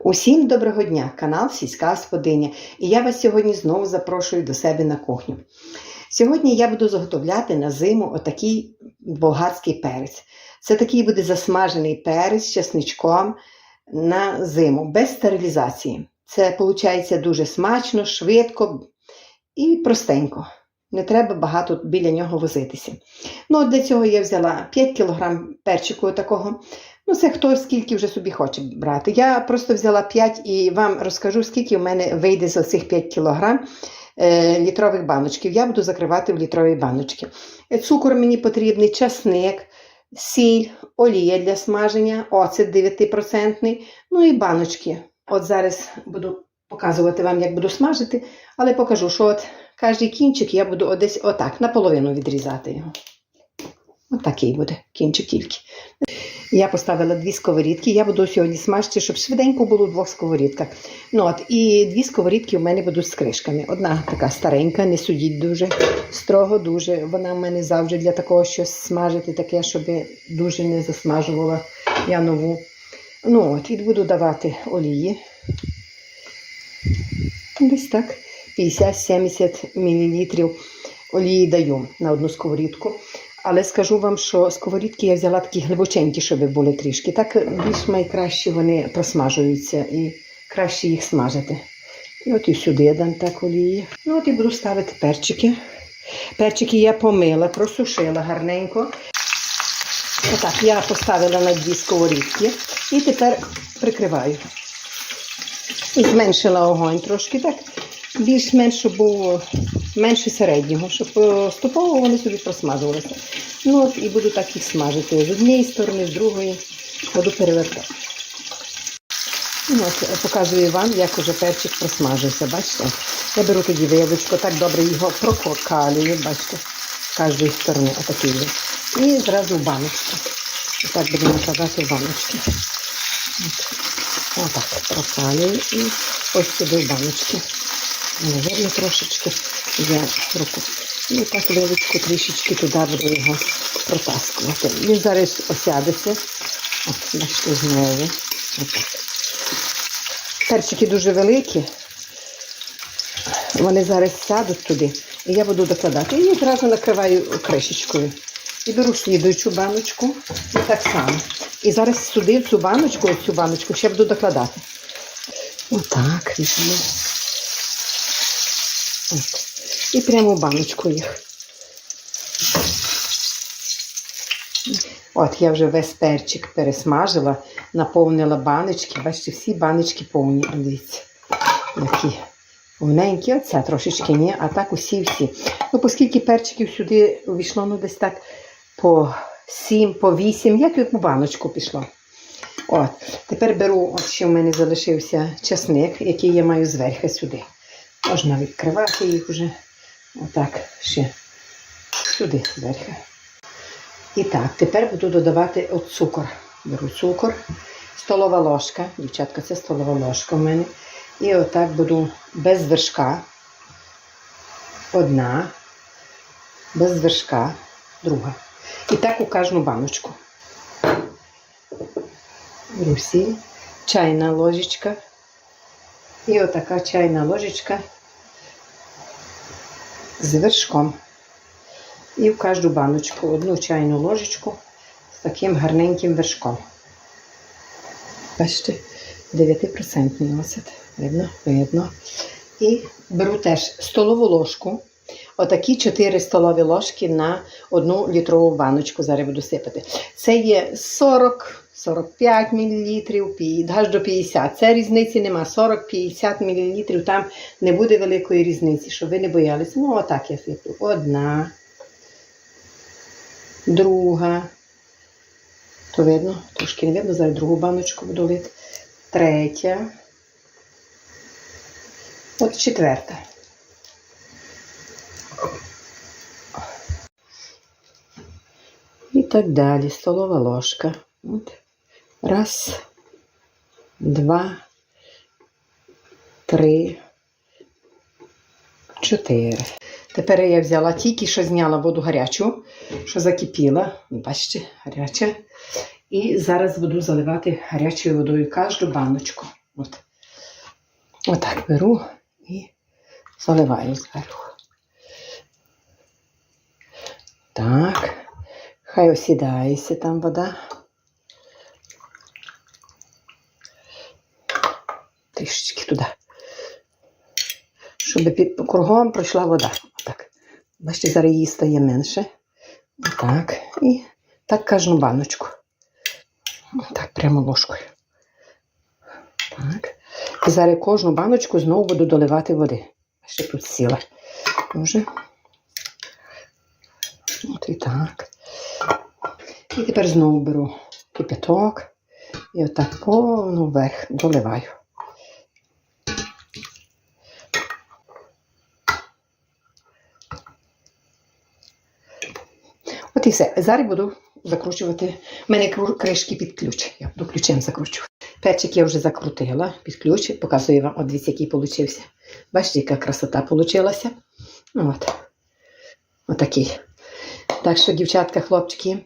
Усім доброго дня! Канал Сільська Господиня. І я вас сьогодні знову запрошую до себе на кухню. Сьогодні я буду заготовляти на зиму отакий болгарський перець. Це такий буде засмажений перець з чесничком на зиму, без стерилізації. Це виходить дуже смачно, швидко і простенько. Не треба багато біля нього возитися. Ну, для цього я взяла 5 кг перчику такого. Ну, це хто скільки вже собі хоче брати. Я просто взяла 5 і вам розкажу, скільки в мене вийде з цих 5 кг літрових баночків. Я буду закривати в літрові баночки. Е, Цукор мені потрібний, часник, сіль, олія для смаження, оцет 9%, ну і баночки. От зараз буду показувати вам, як буду смажити, але покажу, що от кожний кінчик я буду десь отак, наполовину відрізати його. От такий буде кінчик тільки. Я поставила дві сковорідки. Я буду сьогодні смажити, щоб швиденько було в двох сковорідках. Ну от, і дві сковорідки в мене будуть з кришками. Одна така старенька, не судіть дуже строго, дуже. Вона в мене завжди для такого щось смажити, таке, щоб дуже не засмажувала я нову. Ну от, і буду давати олії. Десь так. 50-70 мл олії даю на одну сковорідку. Але скажу вам, що сковорідки я взяла такі глибоченькі, щоб були трішки. Так більш найкраще вони просмажуються і краще їх смажити. І от і сюди я дам так олії. Ну от і буду ставити перчики. Перчики я помила, просушила гарненько. Отак, я поставила на дві сковорідки і тепер прикриваю. Зменшила огонь трошки так. Більш-менш було менше середнього, щоб поступово вони собі просмажувалися. Ну от і буду так їх смажити. З однієї сторони, з другої буду перевертати. Ну, от, показую вам, як уже перчик просмажився. Бачите? Я беру тоді вилочку, так добре його прокалюю, бачите, з кожної сторони отакий. І зразу в баночку. Отак буду накладати в баночки. От. Отак прокалюю і ось сюди в баночки. Наверно, трошечки я руку. І так вилочку трішечки туди буду його протаскувати. Він зараз осядеться. От, бачите, знову. Отак. Перчики дуже великі. Вони зараз сядуть туди. І я буду докладати. І одразу накриваю кришечкою. І беру слідуючу баночку. І так само. І зараз сюди, цю баночку, цю баночку, ще буду докладати. Отак, візьму. І прямо в баночку їх. От я вже весь перчик пересмажила, наповнила баночки. Бачите, всі баночки повні. Дивіться, які повненькі. Оця трошечки ні, а так усі всі. Ну, оскільки перчиків сюди увійшло, ну десь так по 7, по 8, як як у баночку пішло. От, тепер беру, от ще в мене залишився часник, який я маю зверху сюди. Можна відкривати їх вже. Отак ще сюди зверху. І так, тепер буду додавати от цукор. Беру цукор, столова ложка. Дівчатка, це столова ложка в мене. І отак буду без вершка. Одна, без вершка, друга. І так у кожну баночку. Беру чайна ложечка. І отака чайна ложечка з вершком. І в кожну баночку одну чайну ложечку з таким гарненьким вершком. Бачите, 9% оцет. Видно, видно. І беру теж столову ложку. Отакі 4 столові ложки на одну літрову баночку. Зараз буду сипати. Це є 40. 45 мл, аж до 50. Це різниці нема. 40-50 мл, там не буде великої різниці, щоб ви не боялися. Ну, отак я сиплю. Одна, друга. То видно, трошки не видно, зараз другу баночку буду лити. Третя. От четверта. І так далі. Столова ложка. От. Раз, два, три, чотири. Тепер я взяла тільки що зняла воду гарячу, що закипіла. Бачите, гаряча. І зараз буду заливати гарячою водою кожну баночку. От. Отак беру і заливаю зверху. Так. Хай осідається там вода. Трішечки туди. Щоб під кругом пройшла вода. Отак. Бачите, зараз її стає менше. Отак. І так кожну баночку. Так, прямо ложкою. Так. І зараз кожну баночку знову буду доливати води. Ще тут сіла. Дуже. От і так. І тепер знову беру кипяток і отак повну вверх доливаю. От і все. Зараз буду закручувати. У мене кришки під ключ. Я буду ключем закручувати. Перчик я вже закрутила під ключ. Показую вам, от дивіться, який получився. Бачите, яка красота получилася. От. Отакий. Так що, дівчатка, хлопчики,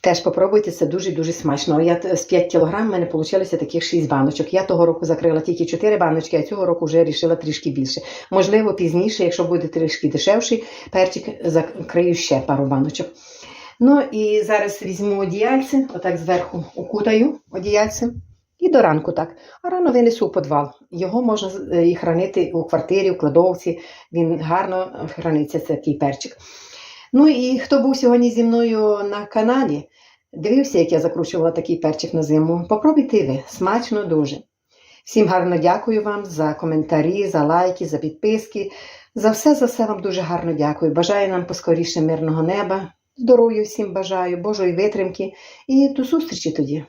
теж попробуйте, це дуже-дуже смачно. Я з 5 кг в мене вийшло таких 6 баночок. Я того року закрила тільки 4 баночки, а цього року вже вирішила трішки більше. Можливо, пізніше, якщо буде трішки дешевший, перчик закрию ще пару баночок. Ну і зараз візьму одіяльце, отак зверху укутаю одіяльцем. І до ранку так. А рано винесу у підвал. Його можна е, і хранити у квартирі, у кладовці. Він гарно храниться, це такий перчик. Ну і хто був сьогодні зі мною на каналі, дивився, як я закручувала такий перчик на зиму. Попробуйте ви, смачно дуже. Всім гарно дякую вам за коментарі, за лайки, за підписки. За все, за все вам дуже гарно дякую. Бажаю нам поскоріше мирного неба. Здоров'я всім бажаю, Божої витримки і до зустрічі тоді.